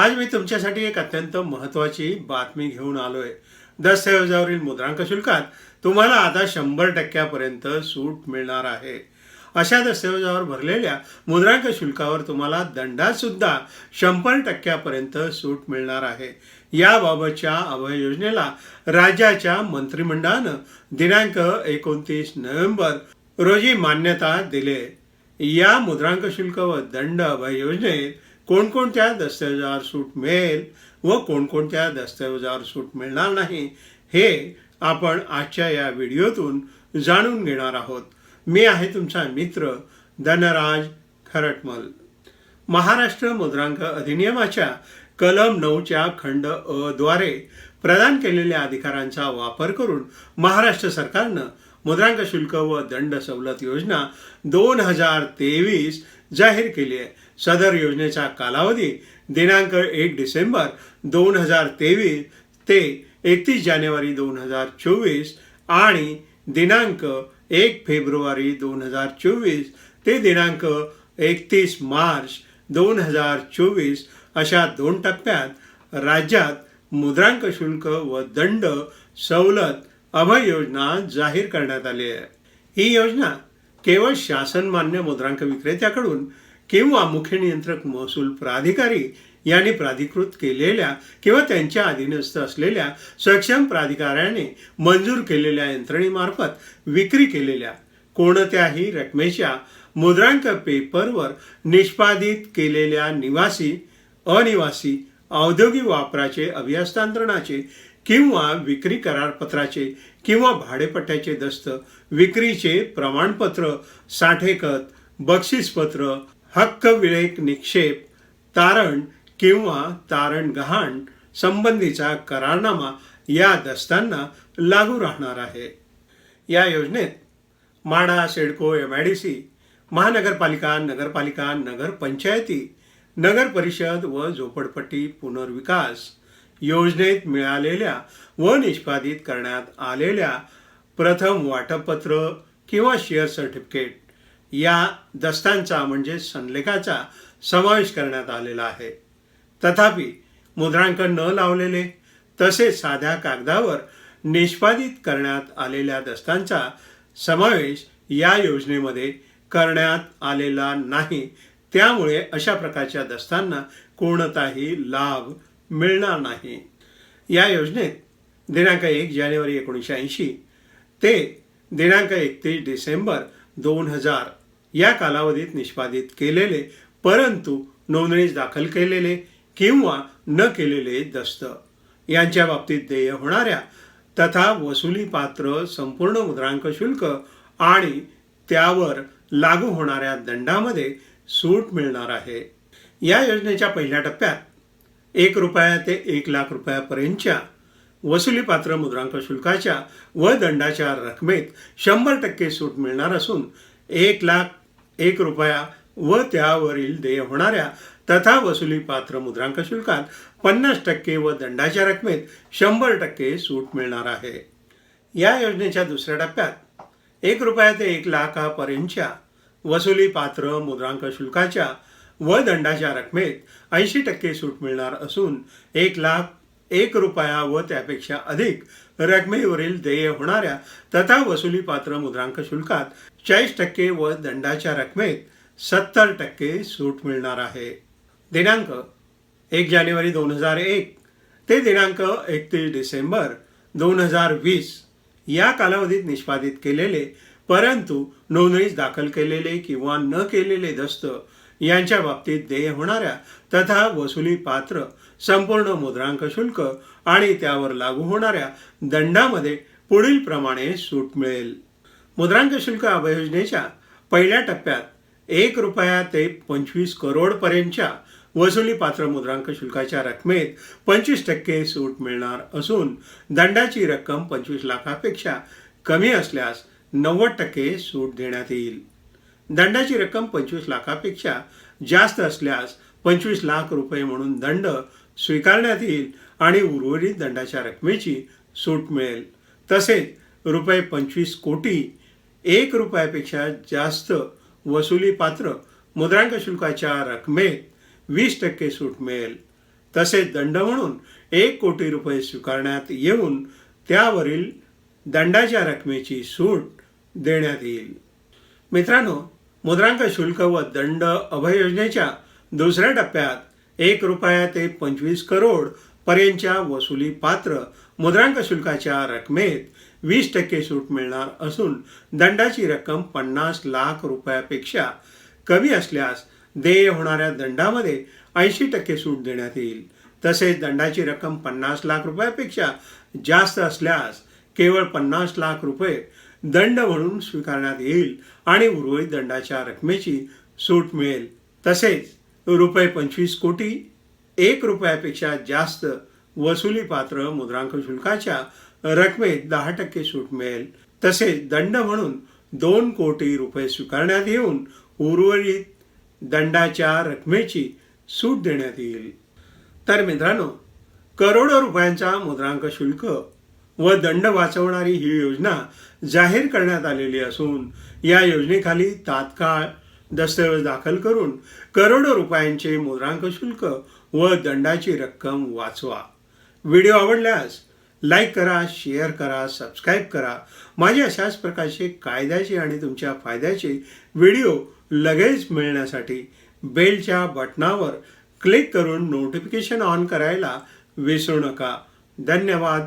आज मी तुमच्यासाठी एक अत्यंत महत्त्वाची बातमी घेऊन आलोय. दस्तऐवजावरील मुद्रांक शुल्कात तुम्हाला आता शंभर टक्क्यापर्यंत सूट मिळणार आहे. अशा दस्तऐवजावर भरलेल्या मुद्रांक शुल्कावर तुम्हाला दंडात सुद्धा शंभर टक्क्यापर्यंत सूट मिळणार आहे. याबाबतच्या अभय योजनेला राज्याच्या मंत्रिमंडळानं दिनांक एकोणतीस नोव्हेंबर रोजी मान्यता दिली. आहे. या मुद्रांक शुल्क व दंड अभय योजनेत कोणकोणत्या दस्तऐवजावर सूट मिळेल व कोणकोणत्या दस्तऐवजावर सूट मिळणार नाही हे आपण आजच्या या व्हिडिओतून जाणून घेणार आहोत. मी आहे तुमचा मित्र धनराज खरटमल. महाराष्ट्र मुद्रांक अधिनियमाच्या कलम नऊच्या खंड अ द्वारे प्रदान केलेल्या अधिकारांचा वापर करून महाराष्ट्र सरकारनं मुद्रांक शुल्क व दंड सवलत योजना दोन हजार तेवीस जाहीर केली आहे. सदर योजनेचा कालावधी दिनांक एक डिसेंबर दोन हजार तेवीस ते एकतीस जानेवारी दोन हजार चोवीस आणि दिनांक एक फेब्रुवारी दोन हजार चोवीस ते दिनांक एकतीस मार्च दोन हजार चोवीस अशा दोन टप्प्यात राज्यात मुद्रांक शुल्क व दंड सवलत अभय योजना जाहीर करण्यात आली आहे. ही योजना केवळ शासनमान्य मुद्रांक विक्रेत्याकडून किंवा मुख्य नियंत्रक महसूल प्राधिकारी यांनी प्राधिकृत केलेल्या किंवा त्यांच्या अधीनस्थ असलेल्या सक्षम प्राधिकाऱ्याने मंजूर केलेल्या यंत्रणेमार्फत विक्री केलेल्या कोणत्याही रकमेच्या मुद्रांक पेपरवर निष्पादित केलेल्या निवासी अनिवासी औद्योगिक वापराचे अभिहस्तांतरणाचे किंवा विक्री करारपत्राचे किंवा भाडेपट्ट्याचे दस्त विक्रीचे प्रमाणपत्र साठेकत बक्षीसपत्र हक्क विवेक निक्षेप तारण किंवा तारण गहाण संबंधीचा करारनामा या दस्तांना लागू राहणार आहे. या योजनेत MHADA CIDCO M I D C महानगरपालिका नगरपालिका नगरपंचायती नगर परिषद व झोपडपट्टी पुनर्विकास योजनेत मिळालेल्या व निष्पादित करण्यात आलेल्या प्रथम वाटपपत्र किंवा शेअर सर्टिफिकेट या दस्तांचा म्हणजे संलेखाचा समावेश करण्यात आलेला आहे. तथापि मुद्रांक न लावलेले तसेच साध्या कागदावर निष्पादित करण्यात आलेल्या दस्तांचा समावेश या योजनेमध्ये करण्यात आलेला नाही. त्यामुळे अशा प्रकारच्या दस्तांना कोणताही लाभ मिळणार नाही. या योजनेत दिनांक एक जानेवारी एकोणीसशे ऐंशी ते दिनांक एकतीस डिसेंबर दोन हजार या कालावधीत निष्पादित केलेले परंतु नोंदणीस दाखल केलेले किंवा न केलेले दस्त. यांच्या बाबतीत देय होणाऱ्या तथा वसुली पात्र संपूर्ण मुद्रांक शुल्क आणि त्यावर लागू होणाऱ्या दंडामध्ये सूट मिळणार आहे. या योजनेच्या पहिल्या टप्प्यात एक रुपया ते एक लाख रुपयापर्यंतच्या वसुलीपात्र मुद्रांक शुल्काच्या व दंडाच्या रकमेत शंभर टक्के सूट मिळणार असून एक लाख एक रुपया व त्यावरील देय होणाऱ्या तथा वसुली पात्र मुद्रांक शुल्कात पन्नास टक्के व दंडाच्या रकमेत शंभर टक्के सूट मिळणार आहे. या योजनेच्या दुसऱ्या टप्प्यात एक रुपया ते एक लाखापर्यंतच्या वसुली पात्र मुद्रांक शुल्काच्या व दंडाच्या रकमेत ऐंशी टक्के सूट मिळणार असून एक लाख एक रुपया व त्यापेक्षा अधिक रकमेवरील देय होणाऱ्या तथा वसुली पात्र मुद्रांक शुल्कात चाळीस टक्के व दंडाच्या रकमेत सत्तर टक्के सूट मिळणार आहे. दिनांक एक जानेवारी दोन हजार एक ते दिनांक एकतीस डिसेंबर दोन हजार वीस या कालावधीत निष्पादित केलेले परंतु नोंदणीस दाखल केलेले किंवा न केलेले दस्त यांच्या बाबतीत देय होणाऱ्या तथा वसुली पात्र संपूर्ण मुद्रांक शुल्क आणि त्यावर लागू होणाऱ्या दंडामध्ये पुढील प्रमाणे सूट मिळेल. मुद्रांक शुल्क अभयोजनेच्या पहिल्या टप्प्यात एक रुपया ते पंचवीस करोडपर्यंतच्या वसुली पात्र मुद्रांक शुल्काच्या रकमेत पंचवीस टक्के सूट मिळणार असून दंडाची रक्कम पंचवीस लाखापेक्षा कमी असल्यास नव्वद टक्के सूट देण्यात येईल. दंडाची रक्कम पंचवीस लाखापेक्षा जास्त असल्यास पंचवीस लाख रुपये म्हणून दंड स्वीकारण्यात येईल आणि उर्वरित दंडाच्या रकमेची सूट मिळेल. तसेच रुपये पंचवीस कोटी एक रुपयापेक्षा जास्त वसुलीपात्र मुद्रांक शुल्काच्या रकमेत वीस टक्के सूट मिळेल. तसेच दंड म्हणून एक कोटी रुपये स्वीकारण्यात येऊन त्यावरील दंडाच्या रकमेची सूट देण्यात येईल. मित्रांनो मुद्रांक शुल्क व दंड अभय योजनेच्या दुसऱ्या टप्प्यात एक रुपया ते पंचवीस करोड पर्यंतच्या वसुली पात्र मुद्रांक शुल्काच्या रकमेत वीस टक्के सूट मिळणार असून दंडाची रक्कम पन्नास लाख रुपयापेक्षा कमी असल्यास देय होणाऱ्या दंडामध्ये ऐंशी टक्के सूट देण्यात येईल. तसेच दंडाची रक्कम पन्नास लाख रुपयापेक्षा जास्त असल्यास केवळ पन्नास लाख रुपये दंड म्हणून स्वीकारण्यात येईल आणि उर्वरित दंडाच्या रकमेची सूट मिळेल. तसेच रुपये पंचवीस कोटी एक रुपयापेक्षा जास्त वसुली पात्र मुद्रांक शुल्काच्या रकमेत दहा टक्के सूट मिळेल. तसेच दंड म्हणून दोन कोटी रुपये स्वीकारण्यात येऊन उर्वरित दंडाच्या रकमेची सूट देण्यात येईल. तर मित्रांनो करोडो रुपयांचा मुद्रांक शुल्क व दंड वाचवणारी ही योजना जाहीर करण्यात आलेली असून या योजनेखाली तात्काळ दस्तऐवज दाखल करून करोडो रुपयांचे मुद्रांक शुल्क व दंडाची रक्कम वाचवा. व्हिडिओ आवडल्यास लाईक करा शेअर करा सबस्क्राईब करा. माझे अशाच प्रकारचे कायद्याचे आणि तुमच्या फायद्याचे व्हिडिओ लगेच मिळण्यासाठी बेलच्या बटनावर क्लिक करून नोटिफिकेशन ऑन करायला विसरू नका. धन्यवाद.